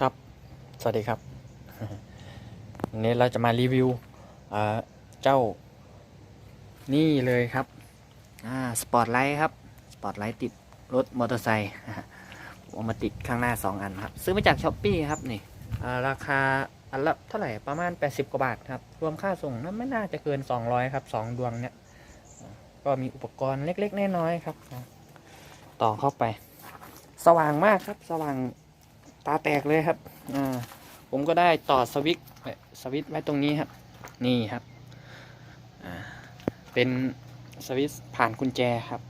ครับ สวัสดีครับ วันนี้เราจะมารีวิวเจ้า นี่เลยครับสปอร์ตไลท์ครับ สปอร์ตไลท์ติดรถมอเตอร์ไซค์ผมเอามาติดข้างหน้า 2 อันครับ ซื้อมาจากช้อปปี้ครับนี่ราคาอันละเท่าไหร่ประมาณ 80 กว่าบาทครับ รวมค่าส่งนั้นไม่น่าจะเกิน 200 ครับ 2 ดวงเนี้ยก็มีอุปกรณ์เล็กๆน้อยๆครับ ต่อเข้าไป สว่างมากครับ สว่าง ตาแตกเลยครับอ่าผมก็ได้ต่อสวิตสวิตไว้ตรงนี้ครับ นี่ครับอ่าเป็นสวิตผ่านกุญแจครับ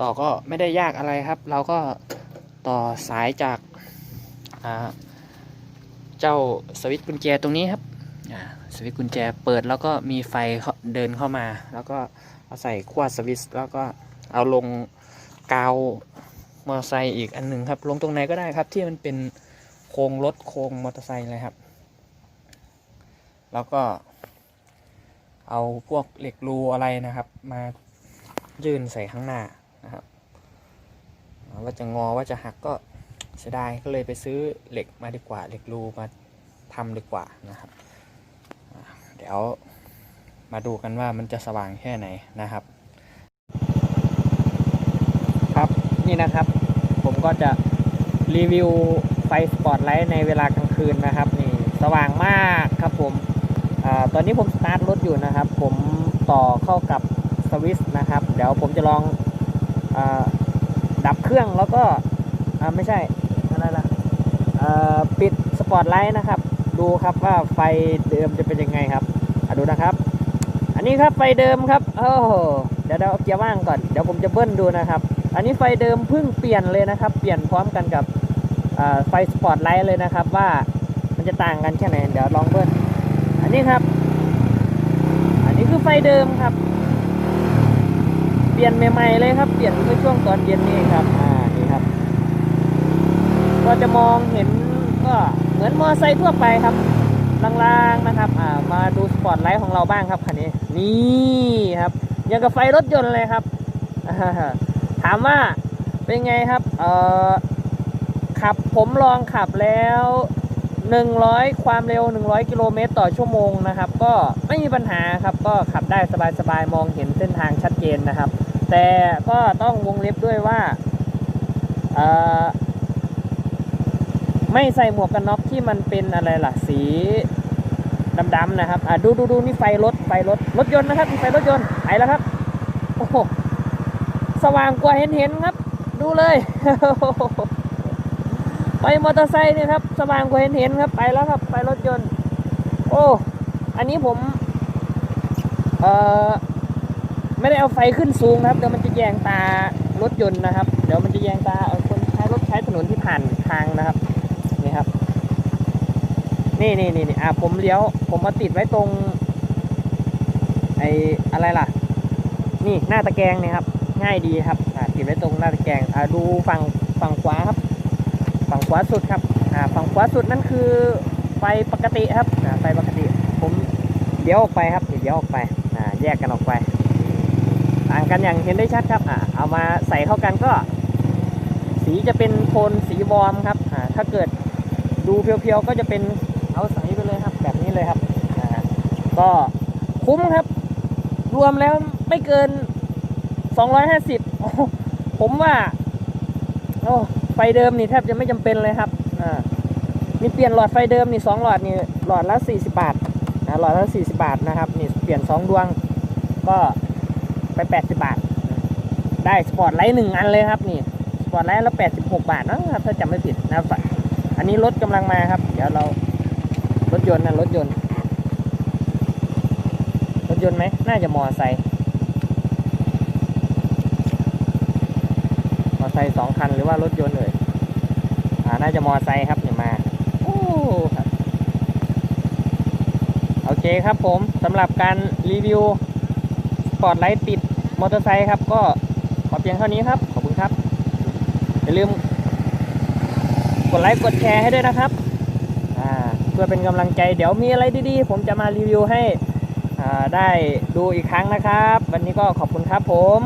ต่อก็ไม่ได้ยากอะไรครับ เราก็ต่อสายจากอ่าเจ้าสวิตกุญแจตรงนี้ครับสวิตกุญแจเปิดแล้วก็มีไฟเดินเข้ามา แล้วก็เอาใส่ขั้วสวิตแล้วก็เอาลงกาว มอเตอร์ไซค์อีกอันหนึ่งครับ ลงตรงไหนก็ได้ครับ ที่มันเป็นโครงรถโครงมอเตอร์ไซค์เลยครับ แล้วก็ เอาพวกเหล็กรูอะไรนะครับ มายื่นใส่ข้างหน้านะครับว่าจะงอว่าจะหักก็เสียดายก็เลยไปซื้อเหล็กมาดีกว่า เหล็กรูมาทำดีกว่านะครับ เดี๋ยวมาดูกันว่ามันจะสว่างแค่ไหนนะครับ ครับ นี่นะครับ ผมก็จะรีวิวไฟสปอตไลท์ในเวลากลางคืนนะครับนี่สว่างมากครับผมอตอนนี้ผมสตาร์ทรถอยู่นะครับ ผมต่อเข้ากับสวิตช์นะครับ เดี๋ยวผมจะลองอดับเครื่องแล้วก็ไม่ใช่อะไรล่ะปิดสปอตไลท์นะครับ ดูครับว่าไฟเดิมจะเป็นยังไงครับดูนะครับ อันนี้ครับไฟเดิมครับโอ้เดี๋ยวเราเอาเกียร์ว่างก่อน เดี๋ยวผมจะเบิ้ลดูนะครับ อันนี้ไฟเดิมเพิ่งเปลี่ยนเลยนะครับ เปลี่ยนพร้อมกันกับไฟสปอตไลท์เลยนะครับ ว่ามันจะต่างกันแค่ไหนเดี๋ยวลองเบิ้ลอันนี้ครับ อันนี้คือไฟเดิมครับ เปลี่ยนใหม่ๆเลยครับ เปลี่ยนเมื่อช่วงตอนเย็นนี่ครับอ่านี่ครับ ก็จะมองเห็นก็เหมือนมอเตอร์ไซค์ทั่วไปครับลางๆนะครับอ่ามาดูสปอตไลท์ของเราบ้างครับคันนี้ นี่ครับยังกับไฟรถยนต์เลยครับอ่า ถามว่าเป็นไงครับเอ่อขับผมลองขับแล้ว 100 ความเร็ว 100 กิโลเมตรต่อชั่วโมงนะครับ ก็ไม่มีปัญหาครับ ก็ขับได้สบายๆ มองเห็นเส้นทางชัดเจนนะครับ แต่ก็ต้องวงเล็บด้วยว่าไม่ใส่หมวกกันน็อกที่มันเป็นอะไรล่ะ สีดำๆนะครับ อะดูดูดูนี่ไฟรถไฟรถรถยนต์นะครับมีไฟรถยนต์ไปแล้วครับ โอ้โห สว่างกว่าเห็นเห็นครับ ดูเลย ไปมอเตอร์ไซค์เนี่ยครับ สว่างกว่าเห็นเห็นครับ ไปแล้วครับ ไปรถยนต์ โอ้ อันนี้ผม เอ่อ ไม่ได้เอาไฟขึ้นสูงครับ เดี๋ยวมันจะแยงตารถยนต์นะครับ เดี๋ยวมันจะแยงตาคนใช้รถใช้ถนนที่ผ่านทางนะครับ นี่ครับ นี่นี่นี่นี่อะผมเลี้ยว ผมมาติดไว้ตรง ไออะไรล่ะ นี่หน้าตะแกรงเนี่ยครับ ง่ายดีครับอ่าติดไว้ตรงหน้าตะแกรงอ่าดูฝั่งฝั่งขวาครับ ฝั่งขวาสุดครับอ่าฝั่งขวาสุดนั่นคือไฟปกติครับไฟปกติ ผมเลี้ยวออกไปครับเลี้ยวออกไปอ่าแยกกันออกไปต่างกันอย่างเห็นได้ชัดครับอ่าเอามาใส่เข้ากันก็ สีจะเป็นโทนสีวอร์มครับอ่าถ้าเกิดดูเพียวๆก็จะเป็นเอาใสไปเลยครับ แบบนี้เลยครับก็คุ้มครับ รวมแล้วไม่เกิน 250โอ้โหผมว่าโอ้ไฟเดิมนี่แทบจะไม่จำเป็นเลยครับอ่านี่เปลี่ยนหลอดไฟเดิมนี่สองหลอดนี่หลอดละ40บาทนะหลอดละ40บาทนะครับนี่เปลี่ยน2ดวงก็ไป80บาท ได้สปอร์ตไลท์หนึ่งอันเลยครับนี่สปอร์ตไลท์ละ86บาทนะครับถ้าจำไม่ผิดนะครับอันนี้รถกำลังมาครับ เดี๋ยวเรารถยนต์นะรถยนต์ รถยนต์ไหมน่าจะมอไซค์ มอ ไซค์สองคันหรือว่ารถยนต์เลยอ่าน่าจะมอไซค์ครับเนี่ยมาโอ้ครับโอเคครับผมสำหรับการรีวิวสปอร์ตไลท์ติดมอเตอร์ไซค์ครับ ก็ขอเพียงเท่านี้ครับ ขอบคุณครับ อย่าลืมกดไลค์กดแชร์ให้ด้วยนะครับเพื่อเป็นกำลังใจเดี๋ยวมีอะไรดีๆ ผมจะมารีวิวให้ได้ดูอีกครั้งนะครับ วันนี้ก็ขอบคุณครับผม